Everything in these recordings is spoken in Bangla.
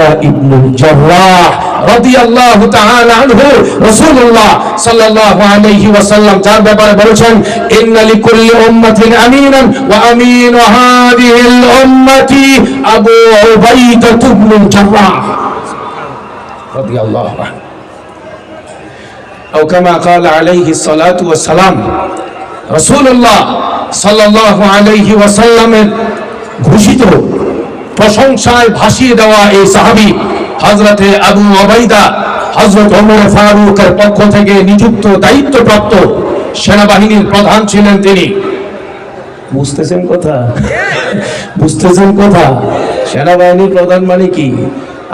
ওবাইদা ইবনুল জাররাহ রাদিয়াল্লাহু তাআলা আনহু রাসূলুল্লাহ সাল্লাল্লাহু আলাইহি ওয়াসাল্লাম যার ব্যাপারে বলেছেন ইন্না লিকুল্লি উম্মাতিন আমিনান ওয়া আমিন হাদিহিল উম্মতি আবু উবাইদা ইবনুল জাররাহ রাদিয়াল্লাহু আনহু أو كما قال عليه الصلاة والسلام رسول الله صلى الله عليه وسلم ঘোষিত প্রশংসায় ভাসিয়ে দেওয়া এই সাহাবি হজরতে আবু আবাইদা হজরত ওমর ফারুকের পক্ষ থেকে নিযুক্ত দায়িত্বপ্রাপ্ত সেনাবাহিনীর প্রধান ছিলেন তিনি। বুঝতেছেন কথা? বুঝতেছেন কথা? সেনাবাহিনীর প্রধান মানে কি?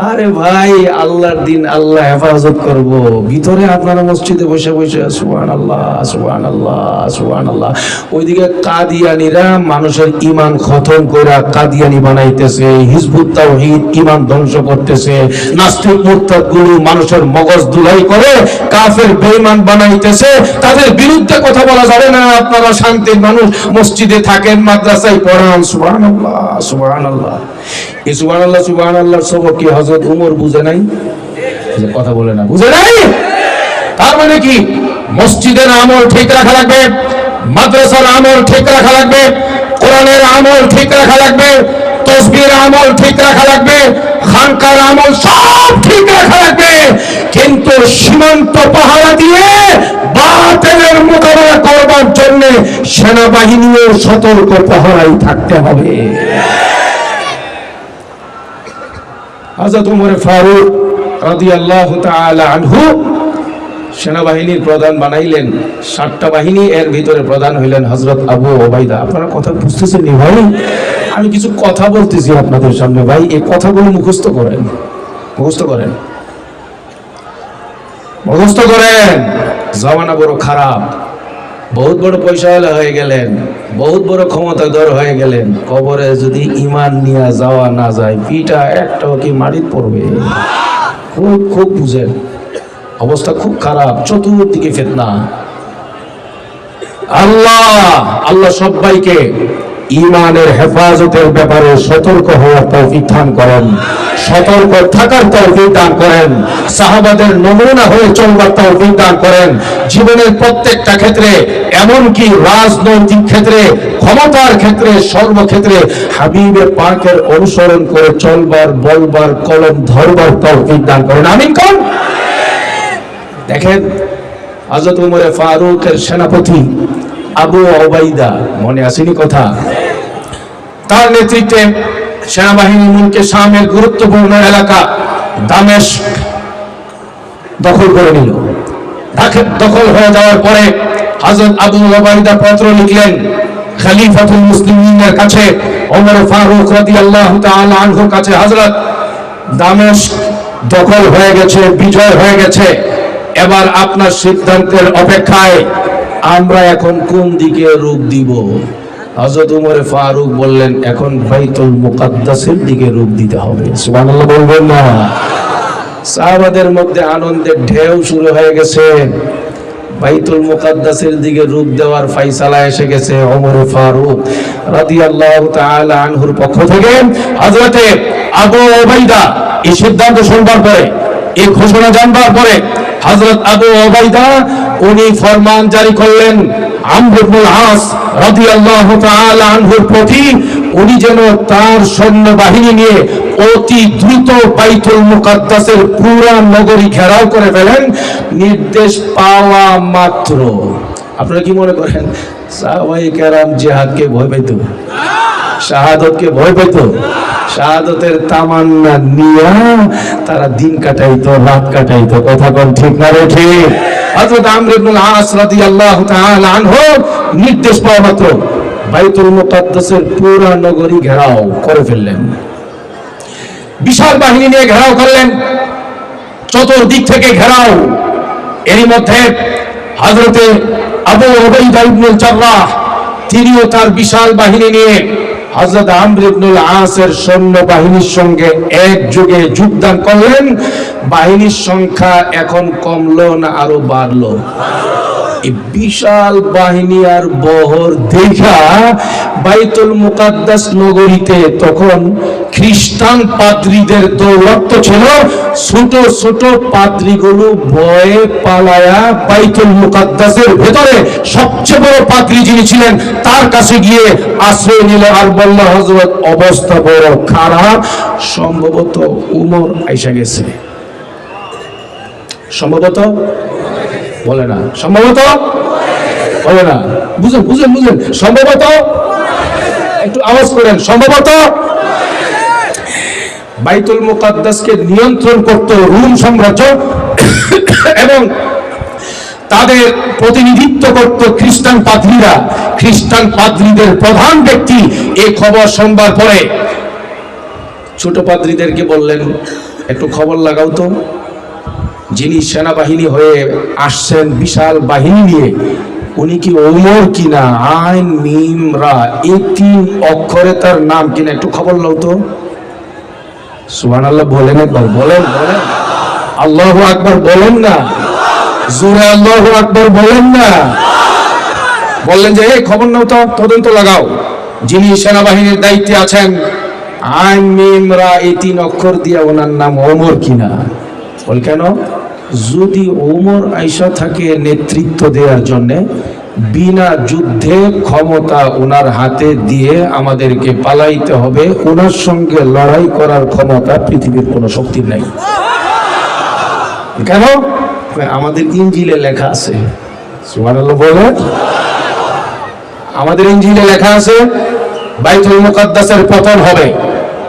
আরে ভাই, আল্লাহর দিন আল্লাহ হেফাজত করব। ভিতরে আপনারা মসজিদে বসে বসে সুবহান আল্লাহ সুবহান আল্লাহ সুবহান আল্লাহ ওইদিকে কাদিয়ানিরা মানুষের ইমান খতম করে কাদিয়ানি বানাইতেছে, হিজবুত তাওহীদ ইমান ধ্বংস করতেছে। নাস্তিক, মুরতাদগুলো মানুষের মগজ দুলাই করে কাফের, বেঈমান বানাইতেছে। তাদের বিরুদ্ধে কথা বলা যাবে না। আপনারা শান্তির মানুষ, মসজিদে থাকেন, মাদ্রাসায় পড়ান, সুবহানাল্লাহ সুবহানাল্লাহ। এই সুবহানাল্লাহ সুবহানাল্লাহ সবক কি হযরত উমর বুঝে নাই? কথা বলে না, বুঝে নাই? তার মানে কি? মসজিদের আমল ঠিক রাখা লাগবে, মাদ্রাসার আমল ঠিক রাখা লাগবে, কোরআনের আমল ঠিক রাখা লাগবে, তসবির আমল ঠিক রাখা লাগবে, খানকার আমল সব ঠিক রাখা লাগবে, কিন্তু সীমান্ত পাহারা দিয়ে বাতিলের মোকাবেলা করবার জন্য সেনাবাহিনীও সতর্ক পাহারাই থাকতে হবে। হযরত উমর ফারুক রাদিয়াল্লাহু তাআলা আনহু সেনাবাহিনীর প্রধান বানাইলেন। সাতটা বাহিনী এর ভিতরে প্রধান হইলেন হজরত আবু ওবাইদা আপনারা কথা বুঝতেছেন নি ভাই? আমি কিছু কথা বলতেছি আপনাদের সামনে ভাই। এই কথাগুলো মুখস্থ করেন। মুখস্থ করেন। মুখস্থ করেন। জমানা বড় খারাপ। বহুত বড় পয়সাওয়ালা হয়ে গেলেন, বহুত বড় ক্ষমতাধর হয়ে গেলেন, কবরে যদি ইমান নিয়ে যাওয়া না যায় পিটা একটাও কি মারিত পড়বে? খুব খুব বুঝেন, অবস্থা খুব খারাপ, চতুর্দিকে ফেতনা। আল্লাহ আল্লাহ সবাইকে ইমানের হেফাজতের ব্যাপারে সতর্ক হওয়ার তৌফিক দান করেন। সতর্ক থাকার তৌফিক দান করেন। সাহাবাদের নমুনা হয়ে চলবার তৌফিক দান করেন। জীবনের প্রত্যেকটা ক্ষেত্রে, এমনকি রাজনৈতিক ক্ষেত্রে, ক্ষমতার ক্ষেত্রে, সর্বক্ষেত্রে হাবিবে পাকের অনুসরণ করে চলবার, বলবার, কলম ধরবার তৌফিক দান করেন। আমিন কোন? দেখেন হজরত উমরে ফারুকের সেনাপতি আবু ওবাইদা মনে আসেনি কথা? তার নেতৃত্বে সেনাবাহিনী মুলকে শামের গুরুত্বপূর্ণ এলাকা দামেশ দখল করে নিল। দাখে- দখল হয়ে যাওয়ার পরে হযরত আবু ওবাইদা পত্র লিখলেন, খলিফাতুল মুসলিমিনের কাছে ওমর ফারুক রাদিয়াল্লাহু তাআলা আনহুর কাছে হযরত দামেশ দখল হয়ে গেছে, বিজয় হয়ে গেছে। এবার আপনার সিদ্ধান্তের অপেক্ষায় আমরা এখন কোন দিকে রূপ দিব? হযরত উমরে ফারুক বললেন, এখন বাইতুল মুকাদ্দাসের দিকে রূপ দিতে হবে। সুবহানাল্লাহ বলবেন না। সাহাবাদের মধ্যে আনন্দের ঢেউ শুরু হয়ে গেছে। বাইতুল মুকাদ্দাসের দিকে রূপ দেওয়ার ফাইসালা এসে গেছে ওমর ফারুক রাদিয়াল্লাহু তাআলা আনহুর পক্ষ থেকে। হযরতে আবু ওবাইদা এই সিদ্ধান্ত শুনবার পরে, এই ঘোষণা জানবার পরে হযরত আবু ওবাইদা উনি ফরমান জারি করলেন আমর ইবনুল আস প্রতি, উনি যেন তার সৈন্য বাহিনী নিয়ে অতি দ্রুত বাইতুল মুকাদ্দাসের পুরা নগরী ঘেরাও করে ফেলেন। নির্দেশ পাওয়া মাত্র। আপনারা কি মনে করেন সাহাবাই কেরাম জিহাদকে ভয় পেত? শাহাদতকে ভয় পেত? শাহাদতের তামান্না নিয়া তারা দিন কাটাইতো, রাত কাটাইতো। কথা কোন ঠিক না রে ঠিক? হযরত আমর ইবনুল আস রাদিয়াল্লাহু তাআলা আনহু নির্দেশ পাওয়া মাত্র, বাইতুল মুকাদ্দাসের পুরা নগরী ঘেরাও করে ফেললেন। বিশাল বাহিনী নিয়ে ঘেরাও করলেন। চতুর্দিক থেকে ঘেরাও। এরই মধ্যে হযরতে আবু উবাইদা ইবনুল জাররাহ, তিনিও তার বিশাল বাহিনী নিয়ে হযরত আমরিবনুল আসের সৈন্য বাহিনীর সঙ্গে এক যুগে যোগদান করলেন। বাহিনীর সংখ্যা এখন কমলো না আরও বাড়লো। বিশাল বাহিনী আর বহর দেখা বাইতুল মুকাদ্দাস নগরীতে তখন খ্রিস্টান পাদ্রীদের দৌরত্ব ছিল। ছোট ছোট পাদ্রীগুলো ভয়ে পালায়া বাইতুল মুকাদ্দাসের ভেতরে সবচেয়ে বড় পাদ্রী যিনি ছিলেন, তার কাছে গিয়ে আশ্রয় নিল আর বলল হজরত অবস্থা বড় খারাপ। সম্ভবত উমর আইসা গেছে। সম্ভবত বলে না। সম্ভবত? বলে না। বুঝেন বুঝেন বুঝেন। সম্ভবত? একটু আওয়াজ করেন। সম্ভবত? বাইতুল মুকাদ্দাসকে নিয়ন্ত্রণ করত রুম সাম্রাজ্য এবং তাদের প্রতিনিধিত্ব করত খ্রিস্টান পাদ্রীরা। খ্রিস্টান পাদ্রীদের প্রধান ব্যক্তি এই খবর শুনবার পরে। ছোট পাদ্রীদেরকে বললেন, একটু খবর লাগাও তো। যিনি সেনাবাহিনী হয়ে আসছেন, বিশাল বাহিনী নিয়ে, উনি কি ওমর কিনা? আইন মিম রা এই তিন অক্ষরে তার নাম কিনা? একটু খবর লাও তো। সুহান আল্লাহ বলেন একবার, বলেন বলেন। আল্লাহ বলেন না। জোরে আল্লাহ বলেন না। বললেন যে, এই খবর নাও তো, তদন্ত লাগাও। যিনি সেনাবাহিনীর দায়িত্বে আছেন, আইন মিম রা এই তিন অক্ষর দিয়ে ওনার নাম ওমর কিনা? বল কেন? যদি ওমর আইসা থাকে নেতৃত্ব দেওয়ার জন্য বিনা যুদ্ধে ক্ষমতা ওনার হাতে দিয়ে আমাদেরকে পালাইতে হবে, ওনার সঙ্গে লড়াই করার ক্ষমতা পৃথিবীর কোনো শক্তির নাই। কেন? আমাদের ইঞ্জিলে লেখা আছে। আমাদের ইঞ্জিলে লেখা আছে, বাইতুল মুকাদ্দাসের পতন হবে,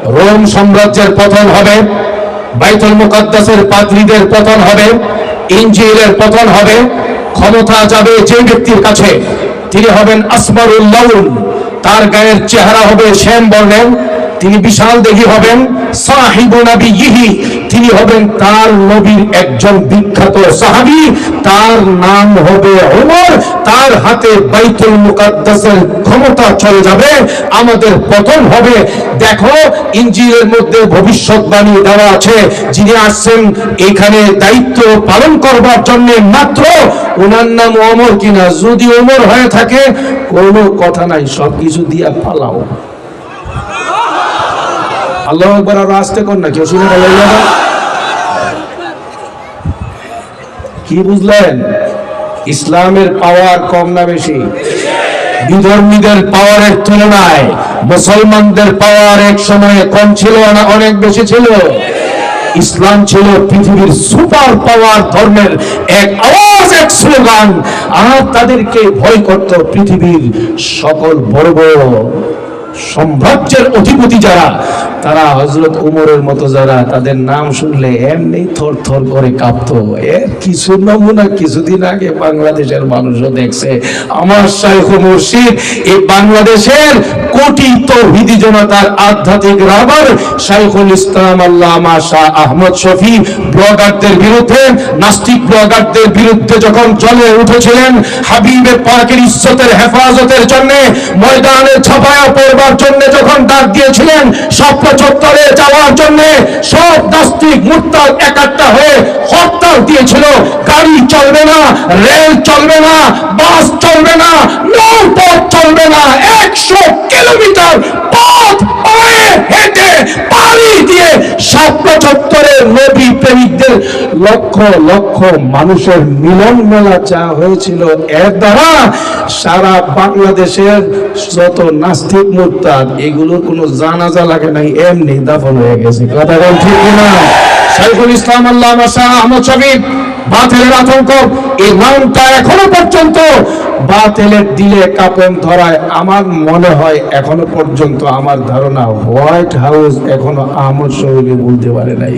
রোম সাম্রাজ্যের পতন হবে। বাইতুল মুকাদ্দাসের পাদ্রীদের পতন হবে ইঞ্জিলের পতন হবে, ক্ষমতা যাবে যে ব্যক্তির কাছে, তিনি হবেন আসমারুল্লাউন তার গায়ের চেহারা হবে শ্যাম বর্ণের তিনি বিশাল দেহী হবেন সাহিবু নবী ইহি তিনি হবেন তার নবীর একজন বিখ্যাত সাহাবী। তার নাম হবে ওমর। তার হাতে বাইতুল মুকাদ্দাসের ক্ষমতা চলে যাবে। আমাদের পতন হবে, দেখো, ইঞ্জিলের মধ্যে ভবিষ্যৎবাণী দেওয়া আছে। যিনি আসছেন, এখানে দায়িত্ব পালন করবার জন্য মাত্র। ওনার নাম ওমর কিনা? যদি ওমর হয়ে থাকে, কোনো কথা নাই, সবকিছু দিয়া পালাও। আল্লাহ একবার আরও আসতে কর না, কেউ কি বুঝলেন? ইসলামের পাওয়ার কম না বেশি? বিধর্মীদের পাওয়ারের তুলনায় মুসলমানদের পাওয়ার এক সময়ে কম ছিল না অনেক বেশি ছিল? ইসলাম ছিল পৃথিবীর সুপার পাওয়ার ধর্মের এক আওয়াজ, এক স্লোগান। আর তাদেরকে ভয় করত পৃথিবীর সকল বড় বড় সাম্রাজ্যের অধিপতি যারা, তারা হজরত উমরের মতো যারা, তাদের নাম শুনলে এমনি থর থর করে কাঁপতো। এর কিছু নমুনা কিছুদিন আগে বাংলাদেশের মানুষও দেখছে। আমার শাইখ মুর্শিদ এই বাংলাদেশের কোটি তৌহিদি জনতার আধ্যাত্মিক রাবার শাইখুল ইসলাম আল্লামা শাহ আহমদ শফি ব্লগারদের বিরুদ্ধে, নাস্তিক ব্লগারদের বিরুদ্ধে যখন চলে উঠেছিলেন, হাবিবে পাকের ইজ্জতের হেফাজতের জন্য ময়দানে ছাপায়া পড়বার জন্য যখন ডাক দিয়েছিলেন, স্বপ্ন চত্বরে যাওয়ার জন্য সব নাস্তিক মুরতাদ একাত্তা হয়ে হরতাল দিয়েছিল। গাড়ি চলবে না, রেল চলবে না, বাস চলবে না, নৌপথ চলবে না। একশো কিলোমিটার পথ পায়ে হেঁটে পাড়ি দিয়ে স্বপ্ন চত্বরে নবী প্রেমিকদের লক্ষ লক্ষ মানুষের মিলন মেলা চা হয়েছিল, এর দ্বারা সারা বাংলাদেশের যত নাস্তিক মুরতাদ এগুলোর কোনো জানাজা লাগে নাই, এমনি দাফন হয়ে গেছে। কথা বল ঠিক না শাইখুল ইসলাম আল্লাহ শাহ আহমদ শবীব বাতিলের আতঙ্ক এই নামটা এখনও পর্যন্ত বাতিলের দিলে কাপন ধরায়, আমার মনে হয় এখনও পর্যন্ত আমার ধারণা হোয়াইট হাউস এখনও আহমদ শহীদকে বলতে পারে নাই।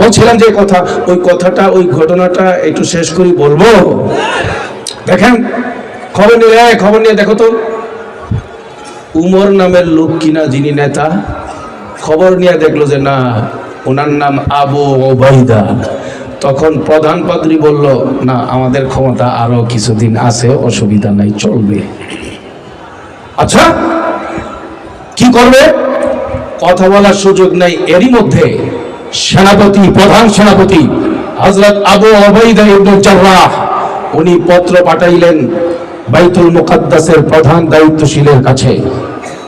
বলছিলাম যে কথা, ওই কথাটা, ওই ঘটনাটা একটু শেষ করি বলব? দেখেন, খবর নিয়ে খবর নিয়ে দেখো তো। উমর নামের লোক কিনা যিনি নেতা, খবর নিয়ে দেখল যে না, ওনার নাম আবু ওবাইদা তখন প্রধান পাদ্রী বলল, না, আমাদের ক্ষমতা আরও কিছুদিন আছে, অসুবিধা নাই, চলবে। আচ্ছা কি করবে? কথা বলার সুযোগ নাই, এরই মধ্যে সেনাপতি, প্রধান সেনাপতি হজরত আবু ওবাইদা ইবনে জাররাহ উনি পত্র পাঠাইলেন বাইতুল মুকাদ্দাসের প্রধান দায়িত্বশীলের কাছে।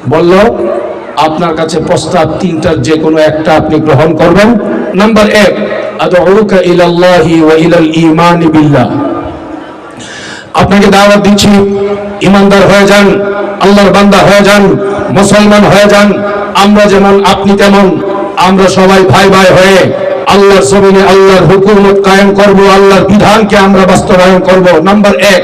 বলল, আপনার কাছে প্রস্তাব তিনটার যে কোনো একটা আপনি গ্রহণ করবেন। নাম্বার এক, আদউকা ইলাল্লাহি ওয়া ইলাল ঈমানি বিল্লাহ। আপনাকে দাওয়াত দিচ্ছি ইমানদার হয়ে যান, আল্লাহর বান্দা হয়ে যান, মুসলমান হয়ে যান, আমরা যেমন, আপনি তেমন, আমরা সবাই ভাই ভাই হয়ে আল্লাহর জমিনে আল্লাহর হুকুমত কায়েম করব আল্লাহর বিধানকে আমরা বাস্তবায়ন করব। নাম্বার এক